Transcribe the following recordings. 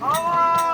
아.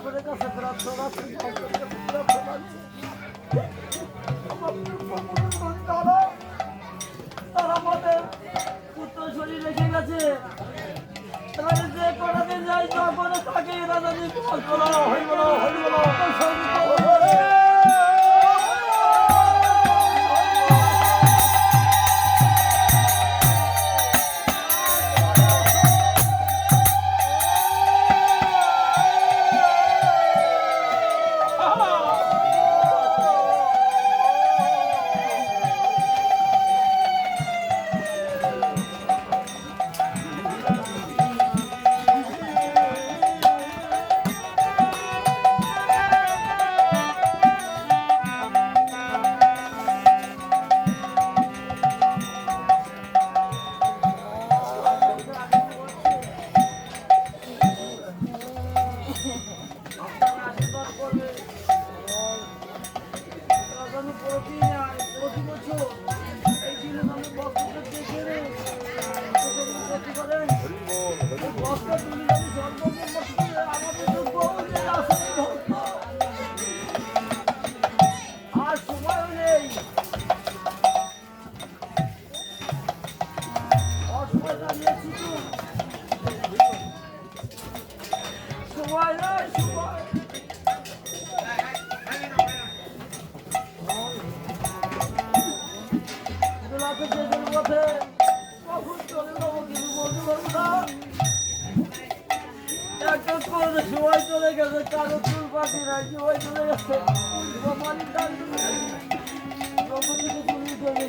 Afrika Federasyonu. প্রতি বছর রাতে যেদিন পথে কখন চলে যাব কিছু বলতে পারব না একটা করে সময় চলে গেছে কারও চুল পাখি নাই সময় চলে গেছে মালিক ডাক দিলে তখন থেকে চলে যাবে